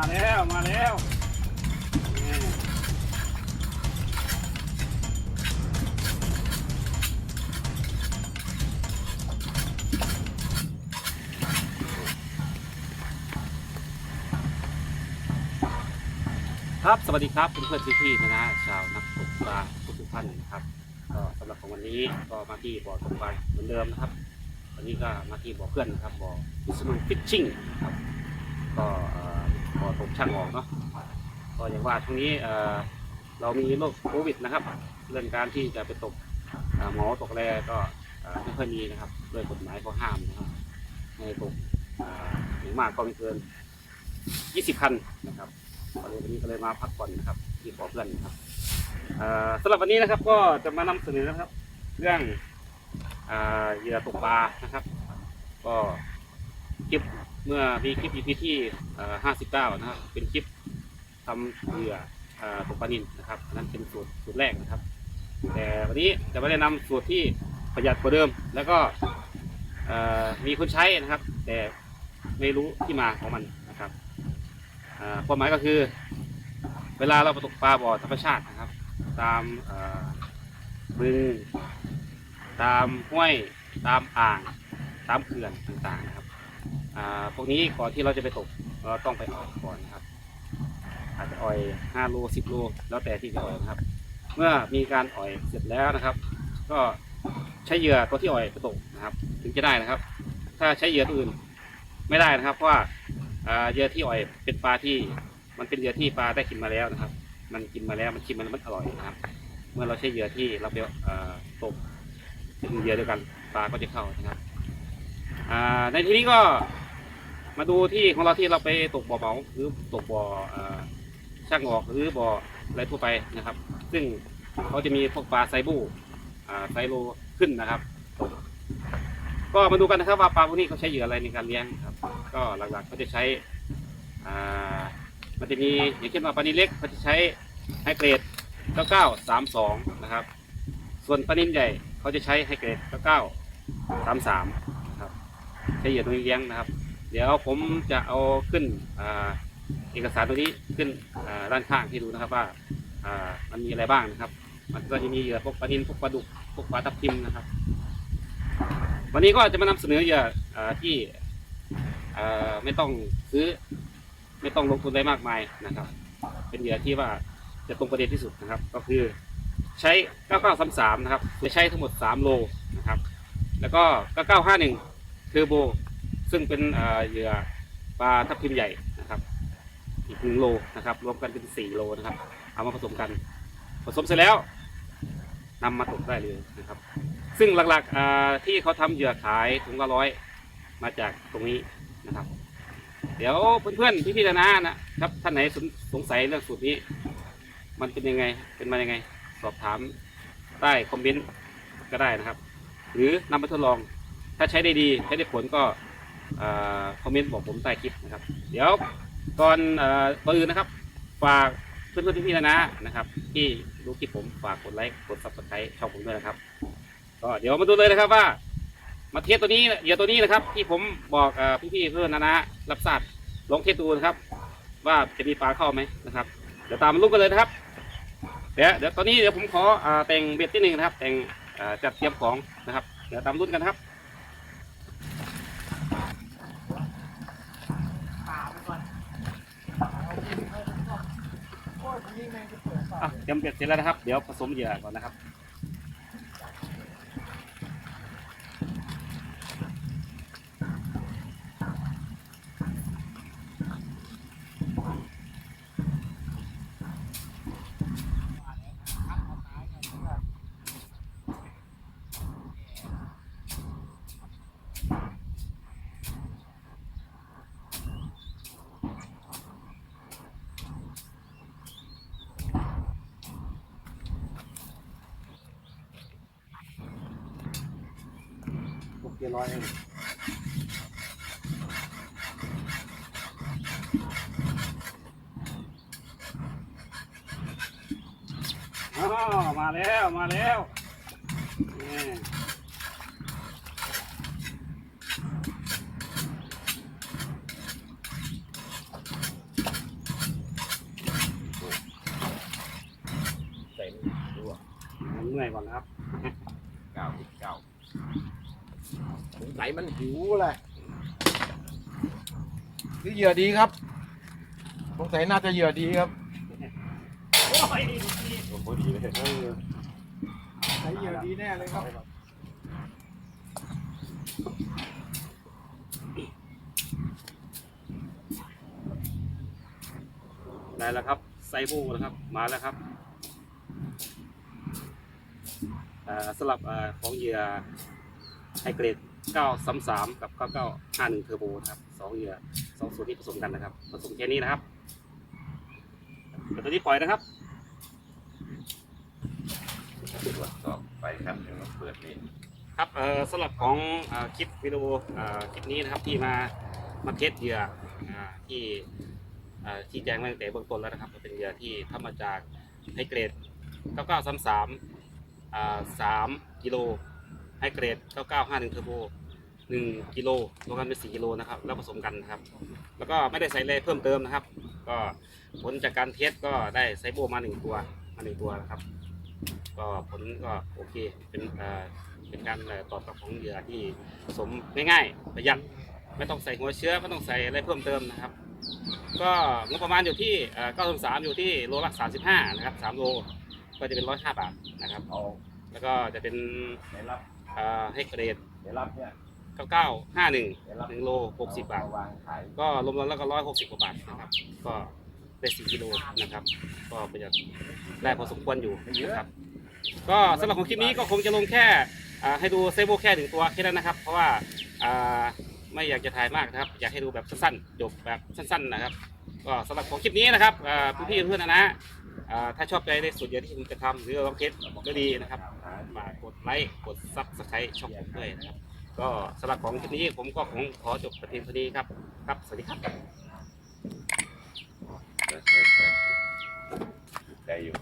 มาแล้วมาแล้วครับสวัสดีครับเพื่อนๆพี่ๆนะนะชาวนักตกปลาทุกท่านนะครับก็สำหรับของวันนี้ก็มาที่บ่อตกปลาเหมือนเดิมนะครับ วันนี้ก็มาที่บ่อเพื่อนนะครับบ่อพิษณุฟิชชิ่งครับก็ เอ่อบ่อตกช่างออกเนาะก็อย่างว่าช่วงนี้เรามีโรคโควิดนะครับ เรื่องการที่จะไปตกหมอตกแรก็ไม่ค่อยมีนะครับด้วยกฎหมายก็ห้ามนะครับให้ตกอย่างมากก็ไม่เกิน 20 คันนะครับก็เลยวันนี้ก็เลยมาพักผ่อนนะครับ ที่บ่อเพื่อนนะครับสำหรับวันนี้นะครับก็จะมานำเสนอนะครับ เรื่องอ่าเหยื่อตกปลานะครับ ก็คลิป เมื่อมีคลิป EP ที่ห้าสิบเก้านะครับ เป็นคลิปทำเหยื่อตกปลานินนะครับอันนั้นเป็นสูตรสูตรแรกนะครับ แต่วันนี้จะไม่ได้นำสูตรที่ประหยัดกว่าเดิม แล้วก็มีคนใช้นะครับ แต่ไม่รู้ที่มาของมันนะครับความหมายก็คือ เวลาเราตกปลาบ่อธรรมชาตินะครับ ตามเอ่อบึงตามห้วยตามอ่าง ตามเขื่อนต่างๆนะครับ พวกนี้ก่อนที่เราจะไปตกเราต้องไปอ่อยก่อนนะครับ อาจจะอ่อยห้าโลสิบโลแล้วแต่ที่จะอ่อยนะครับ เมื่อมีการอ่อยเสร็จแล้วนะครับ ก็ใช้เหยื่อตัวที่อ่อยไปตกนะครับ ถึงจะได้นะครับ ถ้าใช้เหยื่อตัวอื่นไม่ได้นะครับ เพราะว่าเหยื่อที่อ่อยเป็นปลาที่มันเป็นเหยื่อที่ปลาได้กินมาแล้วนะครับ มันกินมาแล้วมันชิมมันมันอร่อยนะครับ เมื่อเราใช้เหยื่อที่เราไปตกเป็นเหยื่อเดียวกันปลาก็จะเข้านะครับในที่นี้ก็ มาดูที่ของเราที่เราไปตกบ่อเหมาหรือตกบ่อช่างออกหรือบ่ออะไรทั่วไปนะครับ ซึ่งเขาจะมีพวกปลาไซบูไซโลขึ้นนะครับ ก็มาดูกันนะครับว่าปลาพวกนี้เขาใช้เหยื่ออะไรในการเลี้ยงครับ ก็หลักๆเขาจะใช้มันจะมีอย่างเช่นว่าปลานิเล็กเขาจะใช้ไฮเกรด 9932 นะครับ ส่วนปลานิลใหญ่เขาจะใช้ไฮเกรด 9933 นะครับ ใช้เหยื่อตัวนี้เลี้ยงนะครับ เดี๋ยวผมจะเอาขึ้นอเอกสารตัวนี้ขึ้นด้านข้างให้ดูนะครับว่าอ่ามันมีอะไรบ้างนะครับ มันก็จะมีเหยื่อพวกปลานิลพวกปลาดุกพวกปลาทับทิมนะครับ วันนี้ก็จะมานำเสนอเหยื่อที่ไม่ต้องซื้อ ไม่ต้องลงทุนอะไรมากมายนะครับ เป็นเหยื่อที่ว่าจะตรงประเด็นที่สุดนะครับ ก็คือใช้ 9933 นะครับจะใช้ทั้งหมด 3 โลนะครับ แล้วก็ 9951เทอร์โบ ซึ่งเป็นเหยื่อปลาทับทิมใหญ่นะครับอีกหนึ่งโลนะครับรวมกันเป็น4โลนะครับ เอามาผสมกัน ผสมเสร็จแล้วนำมาตกได้เลยนะครับ ซึ่งหลักๆที่เขาทำเหยื่อขายถุงละร้อยมาจากตรงนี้นะครับ เดี๋ยวเพื่อนๆพี่ๆนะนะครับท่านไหนสงสัยเรื่องสูตรนี้ มันเป็นยังไงเป็นมายังไง สอบถามใต้คอมเมนต์ก็ได้นะครับ หรือนำไปทดลอง ถ้าใช้ได้ดีใช้ได้ผลก็ คอมเมนต์บอกผมใต้คลิปนะครับ เดี๋ยวก่อนก่อนอื่นนะครับ ฝากเพื่อนๆพี่ๆนะนะครับ ที่ดูคลิปผมฝากกดไลค์กดซับสไครต์ช่องผมด้วยนะครับ ก็เดี๋ยวมาดูเลยนะครับว่า มาเทสตัวนี้เหยื่อตัวนี้นะครับ ที่ผมบอกอพี่ๆเพื่อนนะนะรับทราบลองเทสดูนะครับ ว่าจะมีปลาเข้าไหมนะครับ เดี๋ยวตามมาลุ้นกันเลยนะครับเดี๋ยวเดี๋ยวตอนนี้เดี๋ยวผมขออแต่งเบ็ดที่หนึ่งนะครับ แต่งจัดเตรียมของนะครับ เดี๋ยวตามรุ่นกันครับ ป่าไปก่อนโอ้ยยิงแมงจะเปิดก่อนอะเตรียมเบ็ดเสร็จแล้วนะครับ เดี๋ยวผสมเหยื่อก่อนนะครับ กียร้อยอมาแล้วมาแล้วเต็มส่ด้วยมันเมื่อยก่อนนะครับ เก้าเก้า สงสัยมันหิวแหละคือเหยื่อดีครับสงสัยน่าจะเหยื่อดีครับโอ้ยโอ้ดีเลยใช้เหยื่อดีแน่เลยครับได้แล้วครับไซบูนะครับ มาแล้วครับอ่าสลับอ่าของเหยื่อ ไฮเกรด 933 กับ 9951 เทอร์โบนะครับสองเหยื่อสองส่วนที่ผสมกันนะครับ ผสมแค่นี้นะครับเดี๋ยวตัวนี้ปล่อยนะครับตรวจสอบไปครับเดี๋ยวเราเปิดนี่ครับเอ่อสำหรับของเอ่อคลิปวิดีโอเอ่อคลิปนี้นะครับที่มามาเทสเหยื่ออ่าที่เอ่อที่แจ้งมาตั้งแต่เบื้องต้นแล้วนะครับเป็นเหยื่อที่ทำมาจากไฮเกรด 9933 อ่า3กิโล ไฮเกรด 9951เทอร์โบ1กิโลรวมกันเป็น4กิโลนะครับ แล้วผสมกันนะครับ แล้วก็ไม่ได้ใส่อะไรเพิ่มเติมนะครับ ก็ผลจากการเทสก็ได้ไซโบมาหนึ่งตัวมาหนึ่งตัวนะครับ ก็ผลก็โอเค เป็นเป็นการตอบรับของเหยื่อที่สมง่ายๆประหยัดไม่ต้องใส่หัวเชื้อไม่ต้องใส่อะไรเพิ่มเติมนะครับ ก็งบประมาณอยู่ที่เก้าสามอยู่ที่โลละสามสิบห้านะครับสามโลก็จะเป็นร้อยห้าบาทนะครับเอาแล้วก็จะเป็น อ่อให้เกรดในรับเนี่ยเก้าเก้าห้าหนึ่งในรับหนึ่งโลหกสิบบาท วางขายก็รวมๆแล้วก็ร้อยหกสิบกว่าบาทนะครับ ก็ได้สี่กิโลนะครับ ก็ประหยัดได้พอสมควรอยู่นะครับ ก็สำหรับของคลิปนี้ก็คงจะลงแค่อ่าให้ดูเซฟโบแค่หนึ่งตัวแค่นั้นนะครับ เพราะว่าอ่าไม่อยากจะถ่ายมากนะครับ อยากให้ดูแบบสั้นๆจบแบบสั้นๆนะครับ ก็สำหรับของคลิปนี้นะครับอ่าพี่ๆเพื่อนๆนะนะอ่า ถ้าชอบใจในส่วนเดียวที่คุณจะทำหรือเราเคสก็ดีนะครับมากดไลค์กดซับสไครต์ช่องผมด้วยนะครับ ก็สำหรับของคลิปนี้ผมก็คงขอจบแต่เพียงเท่านี้ครับ ครับ สวัสดีครับได้อยู่